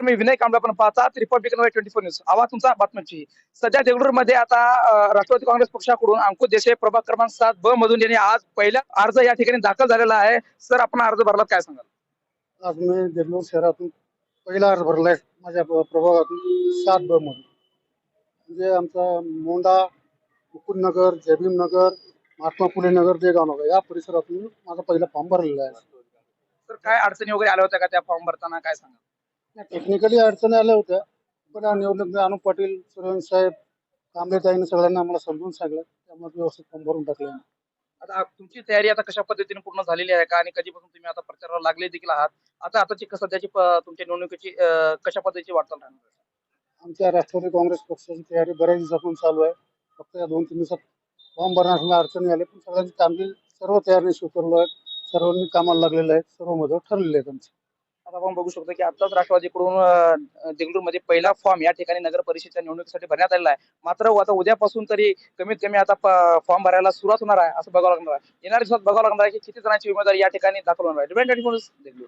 मी विनय कांबळे आपण पाहतात Republican twenty four news आवाज तुमचा बातमीची सध्या देगलूरमध्ये आता अं, राष्ट्रवादी काँग्रेस पक्षाकडून अंकुश देसाई प्रभाग क्रमांक सात ब. मधून यांनी आज पहिला अर्ज या ठिकाणी दाखल झालेला आहे. सर आपण अर्ज भरला काय सांगाल? आज मी देगलूर शहरातून पहिला अर्ज भरलाय. माझ्या प्रभागातून सात ब. मधून. म्हणजे आमचा मोंडा मुकुंदनगर जयभीमनगर महात्मा फुले नगर देगाव नगर या परिसरातून माझा पहिला फॉर्म भरलेला आहे. तर काय अडचणी वगैरे आल्या होत्या का त्या फॉर्म भरताना? काय सांगाल? टेक्निकली अडचणी आल्या होत्या पण निवडणूक अनुप पाटील सूर्यवंश साहेब कांबळेताईने सगळ्यांना आम्हाला समजून सांगितलं त्यामुळे व्यवस्थित फॉर्म भरून टाकले आता तुमची तयारी आता कशा पद्धतीने पूर्ण झालेली आहे का? आणि कधीपासून तुम्ही आता प्रचाराला लागले देखील आहात? आता आताची सध्याची तुमच्या निवडणुकीची कशा पद्धतीची वाटचाल राहणार आहे? आमच्या राष्ट्रवादी काँग्रेस पक्षाची तयारी बऱ्याच दिवसापासून चालू आहे. फक्त या दोन तीन दिवसात फॉर्म भरण्यास अडचणी आल्या पण सगळ्यांची कामगिरी सर्व तयारी स्वीकारलो आहे सर्वांनी कामाला लागलेलं आहे. सर्व मदत ठरलेले आहेत आमचे. आता आपण बघू शकतो की आताच राष्ट्रवादीकडून देगलूरमध्ये पहिला फॉर्म या ठिकाणी नगर परिषदेच्या निवडणुकीसाठी भरण्यात आलेला आहे. मात्र आता उद्यापासून तरी कमीत कमी आता फॉर्म भरायला सुरुवात होणार आहे असं बघावं लागणार आहे. येणाऱ्या दिवसात बघावं लागणार आहे की किती जणांची उमेदवारी या ठिकाणी दाखल होणार आहे.